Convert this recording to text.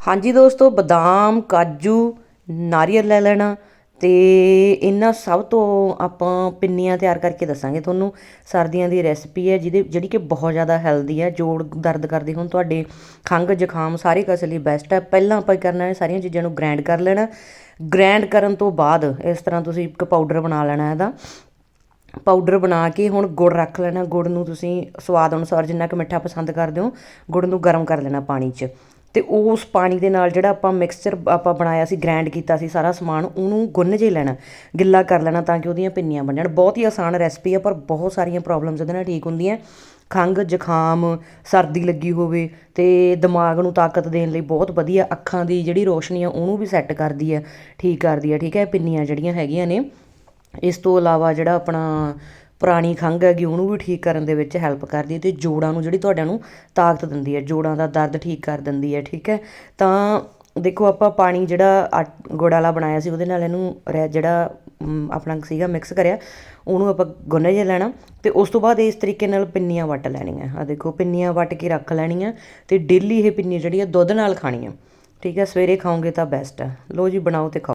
ਹਾਂਜੀ ਦੋਸਤੋ, ਬਦਾਮ, ਕਾਜੂ, ਨਾਰੀਅਲ ਲੈ ਲੈਣਾ ਤੇ ਇਹਨਾਂ ਸਭ ਤੋਂ ਆਪਾਂ ਪਿੰਨੀਆਂ ਤਿਆਰ ਕਰਕੇ ਦੱਸਾਂਗੇ ਤੁਹਾਨੂੰ। ਸਰਦੀਆਂ ਦੀ ਰੈਸਪੀ ਹੈ ਜਿਹਦੇ ਜਿਹੜੀ ਕਿ ਬਹੁਤ ਜ਼ਿਆਦਾ ਹੈਲਦੀ ਹੈ, ਜੋੜ ਦਰਦ ਕਰਦੇ। ਹੁਣ ਤੁਹਾਡੇ ਖੰਘ, ਜ਼ੁਕਾਮ ਸਾਰੇ ਕਸੇ ਲਈ ਬੈਸਟ ਹੈ। ਪਹਿਲਾਂ ਆਪਾਂ ਕੀ ਕਰਨਾ ਹੈ, ਸਾਰੀਆਂ ਚੀਜ਼ਾਂ ਨੂੰ ਗ੍ਰਾਈਂਡ ਕਰ ਲੈਣਾ। ਗ੍ਰਾਈਂਡ ਕਰਨ ਤੋਂ ਬਾਅਦ ਇਸ ਤਰ੍ਹਾਂ ਤੁਸੀਂ ਇੱਕ ਪਾਊਡਰ ਬਣਾ ਲੈਣਾ ਇਹਦਾ। ਪਾਊਡਰ ਬਣਾ ਕੇ ਹੁਣ ਗੁੜ ਰੱਖ ਲੈਣਾ। ਗੁੜ ਨੂੰ ਤੁਸੀਂ ਸਵਾਦ ਅਨੁਸਾਰ ਜਿੰਨਾ ਕੁ ਮਿੱਠਾ ਪਸੰਦ ਕਰਦੇ ਹੋ, ਗੁੜ ਨੂੰ ਗਰਮ ਕਰ ਲੈਣਾ ਪਾਣੀ 'ਚ। ਤੇ ਉਸ ਪਾਣੀ ਦੇ ਨਾਲ ਜਿਹੜਾ ਆਪਾਂ ਮਿਕਸਚਰ ਆਪਾਂ ਬਣਾਇਆ ਸੀ ਗ੍ਰੈਂਡ ਕੀਤਾ ਸੀ, ਸਾਰਾ ਸਮਾਨ, ਉਹਨੂੰ ਗੁੰਨ ਜੇ ਲੈਣਾ, ਗਿੱਲਾ ਕਰ ਲੈਣਾ ਤਾਂ ਕਿ ਉਹਦੀਆਂ ਪਿੰਨੀਆਂ ਬਣ ਜਾਣ। ਬਹੁਤ ਹੀ ਆਸਾਨ ਰੈਸਪੀ ਆ, ਪਰ ਬਹੁਤ ਸਾਰੀਆਂ ਪ੍ਰੋਬਲਮਸ ਇਹਦੇ ਨਾਲ ਠੀਕ ਹੁੰਦੀਆਂ। ਖੰਘ, ਜ਼ੁਕਾਮ, ਸਰਦੀ ਲੱਗੀ ਹੋਵੇ ਤੇ ਦਿਮਾਗ ਨੂੰ ਤਾਕਤ ਦੇਣ ਲਈ ਬਹੁਤ ਵਧੀਆ ਅੱਖਾਂ ਦੀ ਜਿਹੜੀ ਰੋਸ਼ਨੀ ਆ, ਉਹਨੂੰ ਵੀ ਸੈੱਟ ਕਰਦੀ ਹੈ ਠੀਕ ਕਰਦੀ ਹੈ ਠੀਕ ਹੈ ਪਿੰਨੀਆਂ ਜਿਹੜੀਆਂ ਹੈਗੀਆਂ ਨੇ। ਇਸ ਤੋਂ ਇਲਾਵਾ ਜਿਹੜਾ ਆਪਣਾ ਪੁਰਾਣੀ ਖੰਘ ਹੈਗੀ, ਉਹਨੂੰ ਵੀ ਠੀਕ ਕਰਨ ਦੇ ਵਿੱਚ ਹੈਲਪ ਕਰਦੀ ਹੈ ਅਤੇ ਜੋੜਾਂ ਨੂੰ ਜਿਹੜੀ ਤੁਹਾਡਿਆਂ ਨੂੰ ਤਾਕਤ ਦਿੰਦੀ ਹੈ, ਜੋੜਾਂ ਦਾ ਦਰਦ ਠੀਕ ਕਰ ਦਿੰਦੀ ਹੈ, ਠੀਕ ਹੈ? ਤਾਂ ਦੇਖੋ, ਆਪਾਂ ਪਾਣੀ ਜਿਹੜਾ ਆਟ- ਗੁੜ ਵਾਲਾ ਬਣਾਇਆ ਸੀ, ਉਹਦੇ ਨਾਲ ਇਹਨੂੰ ਰੈ- ਜਿਹੜਾ ਆਪਣਾ ਸੀਗਾ ਮਿਕਸ ਕਰਿਆ, ਉਹਨੂੰ ਆਪਾਂ ਗੁੰਨ ਜੇ ਲੈਣਾ ਤੇ ਉਸ ਤੋਂ ਬਾਅਦ ਇਸ ਤਰੀਕੇ ਨਾਲ ਪਿੰਨੀਆਂ ਵੱਟ ਲੈਣੀਆਂ। ਆ ਦੇਖੋ, ਪਿੰਨੀਆਂ ਵੱਟ ਕੇ ਰੱਖ ਲੈਣੀਆਂ ਤੇ ਡੇਲੀ ਇਹ ਪਿੰਨੀ ਜਿਹੜੀ ਆ ਦੁੱਧ ਨਾਲ ਖਾਣੀ ਆ ਠੀਕ ਹੈ? ਸਵੇਰੇ ਖਾਓਗੇ ਤਾਂ ਬੈਸਟ ਹੈ। ਲੋ ਜੀ, ਬਣਾਓ ਤੇ ਖਾਓ।